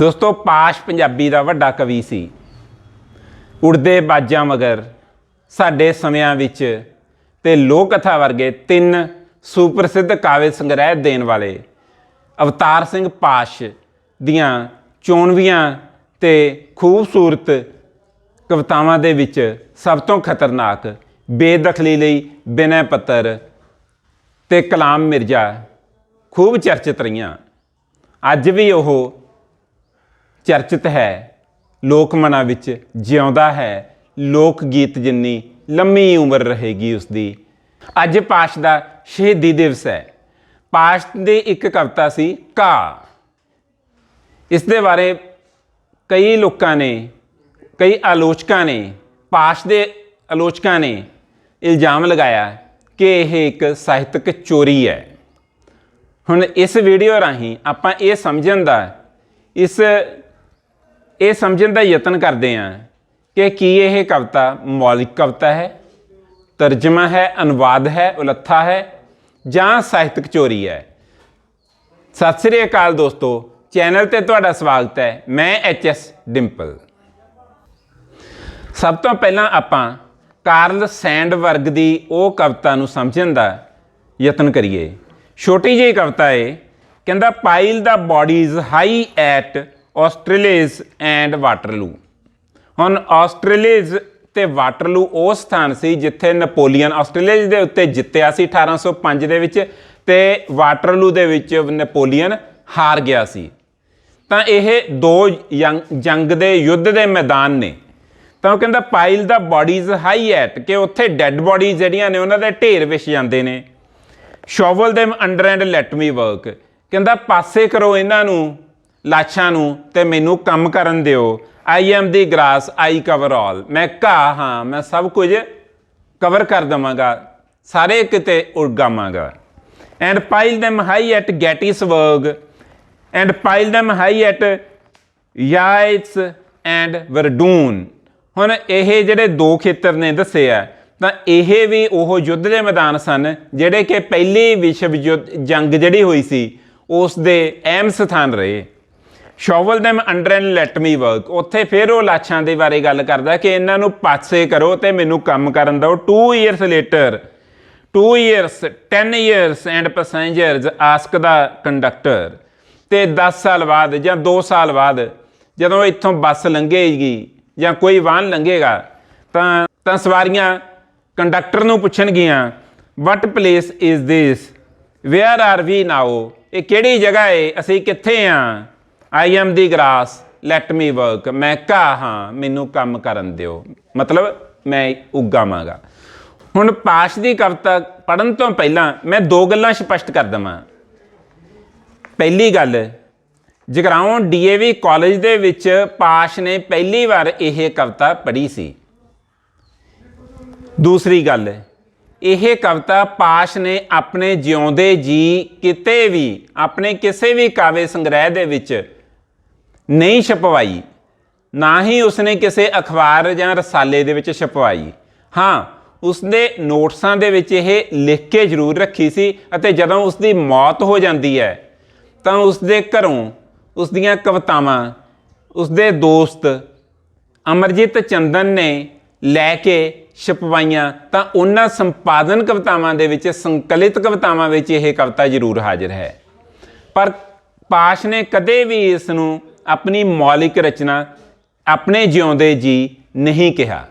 ਦੋਸਤੋ, ਪਾਸ਼ ਪੰਜਾਬੀ ਦਾ ਵੱਡਾ ਕਵੀ ਸੀ। ਉੜਦੇ ਬਾਜਾਂ ਮਗਰ ਸਾਡੇ ਸਮਿਆਂ ਵਿੱਚ ਤੇ ਲੋਕ ਕਥਾ ਵਰਗੇ ਤਿੰਨ ਸੁਪ੍ਰਸਿੱਧ ਕਾਵਿ ਸੰਗ੍ਰਹਿ ਦੇਣ ਵਾਲੇ ਅਵਤਾਰ ਸਿੰਘ ਪਾਸ਼ ਦੀਆਂ ਚੋਣਵੀਆਂ ਤੇ ਖੂਬਸੂਰਤ ਕਵਿਤਾਵਾਂ ਦੇ ਵਿੱਚ ਸਭ ਤੋਂ ਖਤਰਨਾਕ ਬੇਦਖਲੀ ਲਈ ਬਿਨੈ ਪੱਤਰ ਤੇ ਕਲਾਮ ਮਿਰਜ਼ਾ ਖੂਬ ਚਰਚਿਤ ਰਹੀਆਂ। ਅੱਜ ਵੀ ਉਹ ਚਰਚਿਤ ਹੈ। ਲੋਕ ਮਨਾਂ ਵਿੱਚ ਜਿਉਂਦਾ ਹੈ। ਲੋਕ ਗੀਤ ਜਿੰਨੀ ਲੰਮੀ ਉਮਰ ਰਹੇਗੀ ਉਸ ਦੀ ਅੱਜ ਪਾਸ਼ ਦਾ ਸ਼ਹੀਦੀ ਦਿਵਸ ਹੈ। ਪਾਸ਼ ਦੀ ਇੱਕ ਕਵਿਤਾ ਸੀ ਕਾ। ਇਸ ਦੇ ਬਾਰੇ ਕਈ ਲੋਕਾਂ ਨੇ, ਕਈ ਆਲੋਚਕਾਂ ਨੇ, ਪਾਸ਼ ਦੇ ਆਲੋਚਕਾਂ ਨੇ ਇਲਜ਼ਾਮ ਲਗਾਇਆ ਕਿ ਇਹ ਇੱਕ ਸਾਹਿਤਕ ਚੋਰੀ ਹੈ। ਹੁਣ ਇਸ ਵੀਡੀਓ ਰਾਹੀਂ ਆਪਾਂ ਇਹ ਸਮਝਣ ਦਾ, ਇਸ ਇਹ ਸਮਝਣ ਦਾ ਯਤਨ ਕਰਦੇ ਹਾਂ ਕਿ ਕੀ ਇਹ ਕਵਿਤਾ ਮੌਲਿਕ ਕਵਿਤਾ ਹੈ, ਤਰਜਮਾ ਹੈ, ਅਨੁਵਾਦ ਹੈ, ਉਲੱਥਾ ਹੈ ਜਾਂ ਸਾਹਿਤਕ ਚੋਰੀ ਹੈ? ਸਤਿ ਸ੍ਰੀ ਅਕਾਲ ਦੋਸਤੋ, ਚੈਨਲ ਤੇ ਤੁਹਾਡਾ ਸਵਾਗਤ ਹੈ, ਮੈਂ ਐਚ ਐਸ ਡਿੰਪਲ। ਸਭ ਤੋਂ ਪਹਿਲਾਂ ਆਪਾਂ ਕਾਰਲ ਸੈਂਡਵਰਗ ਦੀ ਉਹ ਕਵਿਤਾ ਨੂੰ ਸਮਝਣ ਦਾ ਯਤਨ ਕਰੀਏ। ਛੋਟੀ ਜਿਹੀ ਕਵਿਤਾ ਹੈ ਕਹਿੰਦਾ pile the bodies high at Austerlitz and Waterloo. ਹੁਣ ਆਸਟ੍ਰੇਲੀਆਜ਼ ਤੇ ਵਾਟਰਲੂ ਉਹ ਸਥਾਨ ਸੀ ਜਿੱਥੇ ਨਪੋਲੀਅਨ ਆਸਟ੍ਰੇਲੀਆ ਦੇ ਉੱਤੇ ਜਿੱਤਿਆ ਸੀ 1805 ਦੇ ਵਿੱਚ ਤੇ ਵਾਟਰਲੂ ਦੇ ਵਿੱਚ ਨਪੋਲੀਅਨ ਹਾਰ ਗਿਆ ਸੀ। ਤਾਂ ਇਹ ਦੋ ਯੰਗ- ਜੰਗ ਦੇ ਯੁੱਧ ਦੇ ਮੈਦਾਨ ਨੇ। ਤਾਂ ਉਹ ਕਹਿੰਦਾ pile the bodies high at ਕਿ ਉੱਥੇ ਡੈੱਡ ਬਾਡੀਜ਼ ਜਿਹੜੀਆਂ ਨੇ ਉਹਨਾਂ ਦੇ ਢੇਰ ਵਿੱਚ ਜਾਂਦੇ ਨੇ। Shovel them under and let me work ਕਹਿੰਦਾ ਪਾਸੇ ਕਰੋ ਇਹਨਾਂ ਨੂੰ। ਲਾਸ਼ਾਂ ਨੂੰ ਤੇ ਮੈਨੂੰ ਕੰਮ ਕਰਨ ਦਿਓ। I am the grass I cover all ਮੈਂ ਘਾਹ ਹਾਂ, ਮੈਂ ਸਭ ਕੁਝ ਕਵਰ ਕਰ ਦਵਾਂਗਾ। ਸਾਰੇ ਕਿਤੇ ਉਗਾਵਾਂਗਾ and pile them high at Gettysburg and pile them high at ਯਾਇਟਸ and Verdun ਹੁਣ ਇਹ ਜਿਹੜੇ ਦੋ ਖੇਤਰ ਨੇ ਦੱਸੇ ਆ, ਤਾਂ ਇਹ ਵੀ ਉਹ ਯੁੱਧ ਦੇ ਮੈਦਾਨ ਸਨ, ਜਿਹੜੇ ਕਿ ਪਹਿਲੀ ਵਿਸ਼ਵ ਯੁੱਧ ਜੰਗ ਜਿਹੜੀ ਹੋਈ ਸੀ, ਉਸ ਦੇ ਅਹਿਮ ਸਥਾਨ ਰਹੇ। Shovel them under and let me work. ਉੱਥੇ ਫਿਰ ਉਹ ਲਾਸ਼ਾਂ ਦੇ ਬਾਰੇ ਗੱਲ ਕਰਦਾ ਕਿ ਇਹਨਾਂ ਨੂੰ ਪਾਸੇ ਕਰੋ ਤੇ ਮੈਨੂੰ ਕੰਮ ਕਰਨ ਦਿਓ। 2 years later 2 years 10 years and passengers ask the conductor ਤੇ 10 ਸਾਲ ਬਾਅਦ ਜਾਂ 2 ਸਾਲ ਬਾਅਦ ਜਦੋਂ ਇੱਥੋਂ ਬੱਸ ਲੰਘੇਗੀ ਜਾਂ ਕੋਈ ਵਾਹਨ ਲੰਘੇਗਾ, ਤਾਂ ਤਾਂ ਸਵਾਰੀਆਂ ਕੰਡਕਟਰ ਨੂੰ ਪੁੱਛਣਗੀਆਂ what place is this where are we now ਇਹ ਕਿਹੜੀ ਜਗ੍ਹਾ ਹੈ ਅਸੀਂ ਕਿੱਥੇ ਆ? I am the grass let me work ਮੈਂ ਘਾਹ ਹਾਂ, ਮੈਨੂੰ ਕੰਮ ਕਰਨ ਦਿਓ। ਮਤਲਬ ਮੈਂ ਉਗਾਵਾਂਗਾ ਹੁਣ ਪਾਸ਼ ਦੀ ਕਵਿਤਾ ਪੜਨ ਤੋਂ ਪਹਿਲਾਂ ਮੈਂ ਦੋ ਗੱਲਾਂ ਸਪਸ਼ਟ ਕਰ ਦਵਾਂ। ਪਹਿਲੀ ਗੱਲ, ਜਗਰਾਉਂ ਡੀਏਵੀ ਕਾਲਜ ਦੇ ਵਿੱਚ ਪਾਸ਼ ਨੇ ਪਹਿਲੀ ਵਾਰ ਇਹ ਕਵਿਤਾ ਪੜ੍ਹੀ ਸੀ। ਦੂਸਰੀ ਗੱਲ, ਇਹ ਕਵਿਤਾ ਪਾਸ਼ ਨੇ ਆਪਣੇ ਜਿਉਂਦੇ ਜੀ ਕਿਤੇ ਵੀ, ਆਪਣੇ ਕਿਸੇ ਵੀ ਕਾਵਿ ਸੰਗ੍ਰਹਿ ਦੇ ਵਿੱਚ ਨਹੀਂ ਛਪਵਾਈ, ਨਾ ਹੀ ਉਸਨੇ ਕਿਸੇ ਅਖਬਾਰ ਜਾਂ ਰਸਾਲੇ ਦੇ ਵਿੱਚ ਛਪਵਾਈ। ਹਾਂ, ਉਸਦੇ ਨੋਟਸਾਂ ਦੇ ਵਿੱਚ ਇਹ ਲਿਖ ਕੇ ਜ਼ਰੂਰ ਰੱਖੀ ਸੀ ਅਤੇ ਜਦੋਂ ਉਸਦੀ ਮੌਤ ਹੋ ਜਾਂਦੀ ਹੈ, ਤਾਂ ਉਸਦੇ ਘਰੋਂ ਉਸਦੀਆਂ ਕਵਿਤਾਵਾਂ, ਉਸਦੇ ਦੋਸਤ ਅਮਰਜੀਤ ਚੰਦਨ ਨੇ ਲੈ ਕੇ ਛਪਵਾਈਆਂ, ਤਾਂ ਉਹਨਾਂ ਸੰਪਾਦਨ ਕਵਿਤਾਵਾਂ ਦੇ ਵਿੱਚ, ਸੰਕਲਿਤ ਕਵਿਤਾਵਾਂ ਵਿੱਚ ਇਹ ਕਵਿਤਾ ਜ਼ਰੂਰ ਹਾਜ਼ਰ ਹੈ। ਪਰ ਪਾਸ਼ ਨੇ ਕਦੇ ਵੀ ਇਸ ਨੂੰ ਆਪਣੀ ਮੌਲਿਕ ਰਚਨਾ ਆਪਣੇ ਜਿਉਂਦੇ ਜੀ ਨਹੀਂ ਕਿਹਾ।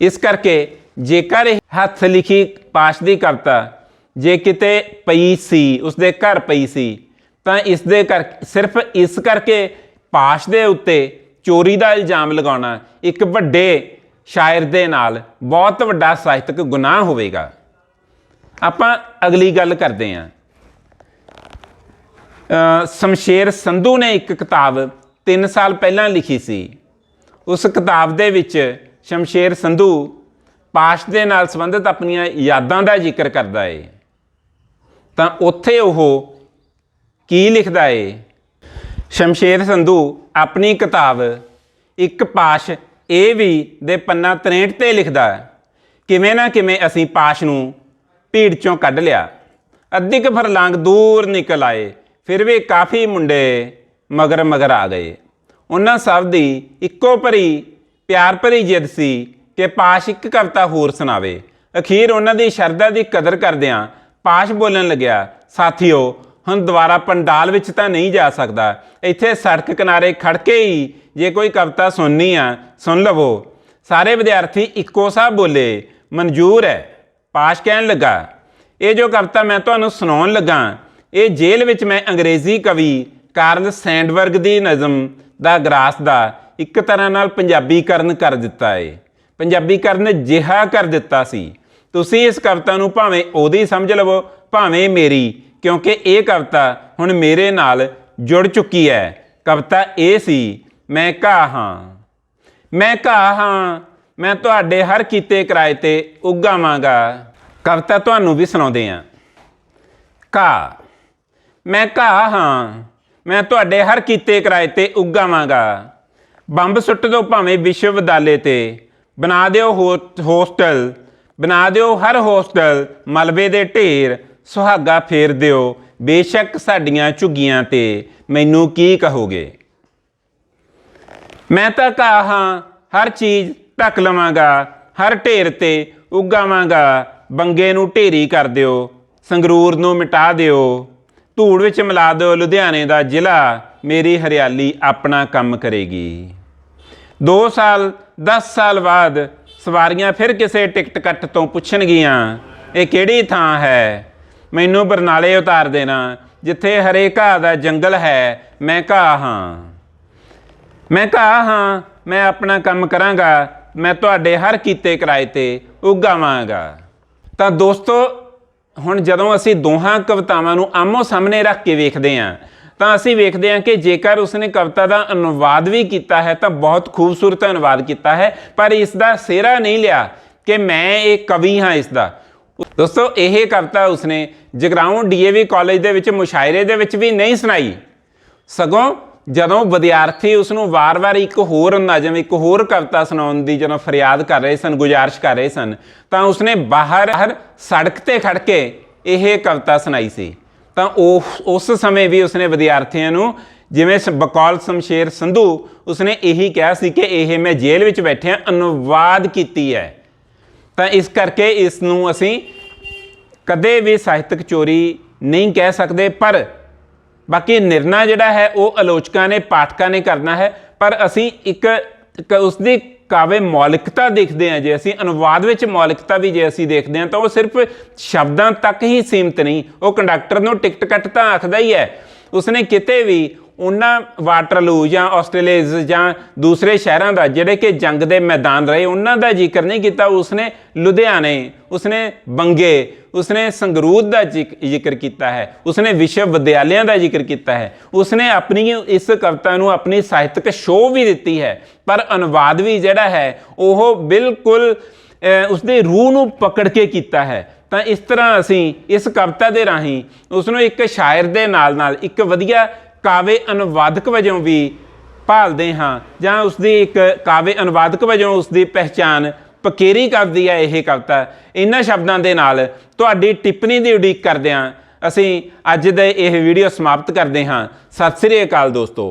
ਇਸ ਕਰਕੇ ਜੇਕਰ ਇਹ ਹੱਥ ਲਿਖੀ ਪਾਸ਼ ਦੀ ਕਵਿਤਾ ਜੇ ਕਿਤੇ ਪਈ ਸੀ, ਉਸਦੇ ਘਰ ਪਈ ਸੀ, ਤਾਂ ਇਸ ਦੇ ਕਰ, ਸਿਰਫ ਇਸ ਕਰਕੇ ਪਾਸ਼ ਦੇ ਉੱਤੇ ਚੋਰੀ ਦਾ ਇਲਜ਼ਾਮ ਲਗਾਉਣਾ ਇੱਕ ਵੱਡੇ ਸ਼ਾਇਰ ਦੇ ਨਾਲ ਬਹੁਤ ਵੱਡਾ ਸਾਹਿਤਕ ਗੁਨਾਹ ਹੋਵੇਗਾ। ਆਪਾਂ ਅਗਲੀ ਗੱਲ ਕਰਦੇ ਹਾਂ। ਸ਼ਮਸ਼ੇਰ ਸੰਧੂ ਨੇ ਇੱਕ ਕਿਤਾਬ 3 ਸਾਲ ਪਹਿਲਾਂ ਲਿਖੀ ਸੀ। ਉਸ ਕਿਤਾਬ ਦੇ ਵਿੱਚ ਸ਼ਮਸ਼ੇਰ ਸੰਧੂ ਪਾਸ਼ ਦੇ ਨਾਲ ਸੰਬੰਧਿਤ ਆਪਣੀਆਂ ਯਾਦਾਂ ਦਾ ਜ਼ਿਕਰ ਕਰਦਾ ਏ। ਤਾਂ ਉੱਥੇ ਉਹ ਕੀ ਲਿਖਦਾ ਏ? ਸ਼ਮਸ਼ੇਰ ਸੰਧੂ, ਆਪਣੀ ਕਿਤਾਬ ਇੱਕ ਪਾਸ਼ ਇਹ ਵੀ ਦੇ ਪੰਨਾ 63 ਤੇ ਲਿਖਦਾ ਕਿਵੇਂ ਨਾ ਕਿਵੇਂ ਅਸੀਂ ਪਾਸ਼ ਨੂੰ ਭੀੜ ਚੋਂ ਕੱਢ ਲਿਆ। ਅੱਧੀ ਕੁ ਫਰਲਾਂਗ ਦੂਰ ਨਿਕਲ ਆਏ। ਫਿਰ ਵੀ ਕਾਫੀ ਮੁੰਡੇ ਮਗਰ ਮਗਰ ਆ ਗਏ। ਉਹਨਾਂ ਸਭ ਦੀ ਇੱਕੋ ਭਰੀ, ਪਿਆਰ ਭਰੀ ਜਿੱਦ ਸੀ ਕਿ ਪਾਸ਼ ਇੱਕ ਕਵਿਤਾ ਹੋਰ ਸੁਣਾਵੇ। ਅਖੀਰ ਉਹਨਾਂ ਦੀ ਸ਼ਰਧਾ ਦੀ ਕਦਰ ਕਰਦਿਆਂ ਪਾਸ਼ ਬੋਲਣ ਲੱਗਿਆ, ਸਾਥੀਓ, ਹੁਣ ਦੁਬਾਰਾ ਪੰਡਾਲ ਵਿੱਚ ਤਾਂ ਨਹੀਂ ਜਾ ਸਕਦਾ। ਇੱਥੇ ਸੜਕ ਕਿਨਾਰੇ ਖੜ ਕੇ ਹੀ ਜੇ ਕੋਈ ਕਵਿਤਾ ਸੁਣਨੀ ਆ, ਸੁਣ ਲਵੋ। ਸਾਰੇ ਵਿਦਿਆਰਥੀ ਇੱਕੋ ਸਾਹ ਬੋਲੇ, ਮਨਜ਼ੂਰ ਹੈ। ਪਾਸ਼ ਕਹਿਣ ਲੱਗਾ, ਇਹ ਜੋ ਕਵਿਤਾ ਮੈਂ ਤੁਹਾਨੂੰ ਸੁਣਾਉਣ ਲੱਗਾ ਇਹ ਜੇਲ੍ਹ ਵਿੱਚ ਮੈਂ ਅੰਗਰੇਜ਼ੀ ਕਵੀ ਕਾਰਨ ਸੈਂਡਬਰਗ ਦੀ ਨਜ਼ਮ ਦਾ ਗਰਾਸ ਦਾ ਇੱਕ ਤਰ੍ਹਾਂ ਨਾਲ ਪੰਜਾਬੀਕਰਨ ਕਰ ਦਿੱਤਾ ਏ। ਪੰਜਾਬੀਕਰਨ ਜਿਹਾ ਕਰ ਦਿੱਤਾ ਸੀ। ਤੁਸੀਂ ਇਸ ਕਵਿਤਾ ਨੂੰ ਭਾਵੇਂ ਉਹਦੀ ਸਮਝ ਲਵੋ, ਭਾਵੇਂ ਮੇਰੀ, ਕਿਉਂਕਿ ਇਹ ਕਵਿਤਾ ਹੁਣ ਮੇਰੇ ਨਾਲ ਜੁੜ ਚੁੱਕੀ ਹੈ। ਕਵਿਤਾ ਇਹ ਸੀ, ਮੈਂ ਘਾਹ ਹਾਂ। ਮੈਂ ਘਾਹ ਹਾਂ। ਮੈਂ ਤੁਹਾਡੇ ਹਰ ਕੀਤੇ ਕਿਰਾਏ ਤੇ ਉਗਾਵਾਂਗਾ ਕਵਿਤਾ ਤੁਹਾਨੂੰ ਵੀ ਸੁਣਾਉਂਦੇ ਆ ਘਾਹ। ਮੈਂ ਘਾਹ ਹਾਂ। ਮੈਂ ਤੁਹਾਡੇ ਹਰ ਕੀਤੇ ਕਿਰਾਏ ਤੇ ਉਗਾਵਾਂਗਾ ਬੰਬ ਸੁੱਟ ਦਿਓ ਭਾਵੇਂ ਵਿਸ਼ਵ ਵਿਦਿਆਲੇ ਤੇ। ਬਣਾ ਦਿਓ ਹੋਸਟਲ। ਬਣਾ ਦਿਓ ਹਰ ਹੋਸਟਲ। ਮਲਬੇ ਦੇ ਢੇਰ। ਸੁਹਾਗਾ ਫੇਰ ਦਿਓ। ਬੇਸ਼ੱਕ ਸਾਡੀਆਂ ਝੁੱਗੀਆਂ ਤੇ। ਮੈਨੂੰ ਕੀ ਕਹੋਗੇ? ਮੈਂ ਤਾਂ ਘਾਹ ਹਾਂ। ਹਰ ਚੀਜ਼ ਢੱਕ ਲਵਾਂਗਾ। ਹਰ ਢੇਰ ਤੇ ਉਗਾਵਾਂਗਾ ਬੰਗੇ ਨੂੰ ਢੇਰੀ ਕਰ ਦਿਓ। ਸੰਗਰੂਰ ਨੂੰ ਮਿਟਾ ਦਿਓ। ਧੂੜ ਵਿੱਚ ਮਿਲਾ ਦਿਓ, ਲੁਧਿਆਣੇ ਦਾ ਜ਼ਿਲ੍ਹਾ। ਮੇਰੀ ਹਰਿਆਲੀ ਆਪਣਾ ਕੰਮ ਕਰੇਗੀ। 2 ਸਾਲ 10 ਸਾਲ ਬਾਅਦ ਸਵਾਰੀਆਂ ਫਿਰ ਕਿਸੇ ਟਿਕਟ ਕੱਟ ਤੋਂ ਪੁੱਛਣਗੀਆਂ, ਇਹ ਕਿਹੜੀ ਥਾਂ ਹੈ? ਮੈਨੂੰ ਬਰਨਾਲੇ ਉਤਾਰ ਦੇਣਾ, ਜਿੱਥੇ ਹਰੇ ਘਾਹ ਦਾ ਜੰਗਲ ਹੈ, ਮੈਂ ਘਾਹ ਹਾਂ। ਮੈਂ ਘਾਹ ਹਾਂ, ਮੈਂ ਆਪਣਾ ਕੰਮ ਕਰਾਂਗਾ, ਮੈਂ ਤੁਹਾਡੇ ਹਰ ਕੀਤੇ ਕਿਰਾਏ ਤੇ ਉਗਾਵਾਂਗਾ। ਤਾਂ ਦੋਸਤੋ ਹੁਣ ਜਦੋਂ ਅਸੀਂ ਦੋਹਾਂ ਕਵਿਤਾਵਾਂ ਨੂੰ ਆਮੋ ਸਾਹਮਣੇ ਰੱਖ ਕੇ ਵੇਖਦੇ ਹਾਂ, ਤਾਂ ਅਸੀਂ ਵੇਖਦੇ ਹਾਂ ਕਿ ਜੇਕਰ ਉਸਨੇ ਕਵਿਤਾ ਦਾ ਅਨੁਵਾਦ ਵੀ ਕੀਤਾ ਹੈ, ਤਾਂ ਬਹੁਤ ਖੂਬਸੂਰਤ ਅਨੁਵਾਦ ਕੀਤਾ ਹੈ। ਪਰ ਇਸ ਦਾ ਸਿਹਰਾ ਨਹੀਂ ਲਿਆ ਕਿ ਮੈਂ ਇਹ ਕਵੀ ਹਾਂ ਇਸ ਦਾ ਦੋਸਤੋ, ਇਹ ਕਵਿਤਾ ਉਸਨੇ ਜਗਰਾਉਂ ਡੀਏਵੀ ਕਾਲਜ ਦੇ ਵਿੱਚ ਮੁਸ਼ਾਇਰੇ ਦੇ ਵਿੱਚ ਵੀ ਨਹੀਂ ਸੁਣਾਈ। ਸਗੋਂ ਜਦੋਂ ਵਿਦਿਆਰਥੀ ਉਸ ਨੂੰ ਵਾਰ-ਵਾਰ ਇੱਕ ਹੋਰ ਨਜ਼ਮ, ਇੱਕ ਹੋਰ ਕਵਿਤਾ ਸੁਣਾਉਣ ਦੀ ਜਦੋਂ ਫਰਿਆਦ ਕਰ ਰਹੇ ਸਨ, ਗੁਜ਼ਾਰਿਸ਼ ਕਰ ਰਹੇ ਸਨ, ਤਾਂ ਉਸਨੇ ਬਾਹਰ ਹਰ ਸੜਕ ਤੇ ਖੜ ਕੇ ਇਹ ਕਵਿਤਾ ਸੁਣਾਈ ਸੀ। ਤਾਂ ਉਹ ਉਸ ਸਮੇਂ ਵੀ ਉਸਨੇ ਵਿਦਿਆਰਥੀਆਂ ਨੂੰ ਜਿਵੇਂ ਸ- ਬਕੌਲ ਸ਼ਮਸ਼ੇਰ ਸੰਧੂ, ਉਸਨੇ ਇਹੀ ਕਿਹਾ ਸੀ ਕਿ ਇਹ ਮੈਂ ਜੇਲ੍ਹ ਵਿੱਚ ਬੈਠਿਆ ਅਨੁਵਾਦ ਕੀਤੀ ਹੈ। ਤਾਂ ਇਸ ਕਰਕੇ ਇਸ ਨੂੰ ਅਸੀਂ ਕਦੇ ਵੀ ਸਾਹਿਤਕ ਚੋਰੀ ਨਹੀਂ ਕਹਿ ਸਕਦੇ, ਪਰ ਬਾਕੀ ਨਿਰਣਾ ਜਿਹੜਾ ਹੈ, ਉਹ ਆਲੋਚਕਾਂ ਨੇ, ਪਾਠਕਾਂ ਨੇ ਕਰਨਾ ਹੈ। ਪਰ ਅਸੀਂ ਇੱਕ ਇੱਕ ਉਸਦੀ ਕਾਵੇ ਮੌਲਿਕਤਾ ਦੇਖਦੇ ਹਾਂ। ਜੇ ਅਸੀਂ ਅਨੁਵਾਦ ਵਿੱਚ ਮੌਲਿਕਤਾ ਵੀ ਜੇ ਅਸੀਂ ਦੇਖਦੇ ਹਾਂ, ਤਾਂ ਉਹ ਸਿਰਫ ਸ਼ਬਦਾਂ ਤੱਕ ਹੀ ਸੀਮਤ ਨਹੀਂ, ਉਹ ਕੰਡਕਟਰ ਨੂੰ ਟਿਕਟ ਕੱਟ ਤਾਂ ਆਖਦਾ ਹੀ ਹੈ। ਉਸਨੇ ਕਿਤੇ ਵੀ ਉਹਨਾਂ ਵਾਟਰਲੂ ਜਾਂ ਆਸਟ੍ਰੇਲੀਆਜ਼ ਜਾਂ ਦੂਸਰੇ ਸ਼ਹਿਰਾਂ ਦਾ ਜਿਹੜੇ ਕਿ ਜੰਗ ਦੇ ਮੈਦਾਨ ਰਹੇ ਉਹਨਾਂ ਦਾ ਜ਼ਿਕਰ ਨਹੀਂ ਕੀਤਾ ਉਸਨੇ ਲੁਧਿਆਣੇ ਉਸਨੇ ਬੰਗੇ ਉਸਨੇ ਸੰਗਰੂਰ ਦਾ ਜ਼ਿਕ- ਜ਼ਿਕਰ ਕੀਤਾ ਹੈ ਉਸਨੇ ਵਿਸ਼ਵ ਵਿਦਿਆਲਿਆਂ ਦਾ ਜ਼ਿਕਰ ਕੀਤਾ ਹੈ ਉਸਨੇ ਆਪਣੀ ਇਸ ਕਵਿਤਾ ਨੂੰ ਆਪਣੀ ਸਾਹਿਤਕ ਸ਼ੋਅ ਵੀ ਦਿੱਤੀ ਹੈ ਪਰ ਅਨੁਵਾਦ ਵੀ ਜਿਹੜਾ ਹੈ ਉਹ ਬਿਲਕੁਲ ਅਹ, ਉਸਦੇ ਰੂਹ ਨੂੰ ਪਕੜ ਕੇ ਕੀਤਾ ਹੈ। ਤਾਂ ਇਸ ਤਰ੍ਹਾਂ ਅਸੀਂ ਇਸ ਕਵਿਤਾ ਦੇ ਰਾਹੀਂ ਉਸ ਨੂੰ ਇੱਕ ਸ਼ਾਇਰ ਦੇ ਨਾਲ ਨਾਲ ਇੱਕ ਵਧੀਆ ਕਾਵੇ ਅਨੁਵਾਦਕ ਵਜੋਂ ਵੀ ਭਾਲਦੇ ਹਾਂ, ਜਾਂ ਉਸ ਦੀ ਇੱਕ ਕਾਵੇ ਅਨੁਵਾਦਕ ਵਜੋਂ ਉਸ ਦੀ ਪਹਿਚਾਨ ਪਕੇਰੀ ਕਰਦੀ ਹੈ ਇਹ ਕਵਿਤਾ। ਇਹਨਾਂ ਸ਼ਬਦਾਂ ਦੇ ਨਾਲ ਤੁਹਾਡੀ ਟਿੱਪਣੀ ਦੀ ਉਡੀਕ ਕਰਦਿਆਂ ਅਸੀਂ ਅੱਜ ਦੇ ਇਹ ਵੀਡੀਓ ਸਮਾਪਤ ਕਰਦੇ ਹਾਂ। ਸਤਿ ਸ੍ਰੀ ਅਕਾਲ ਦੋਸਤੋ।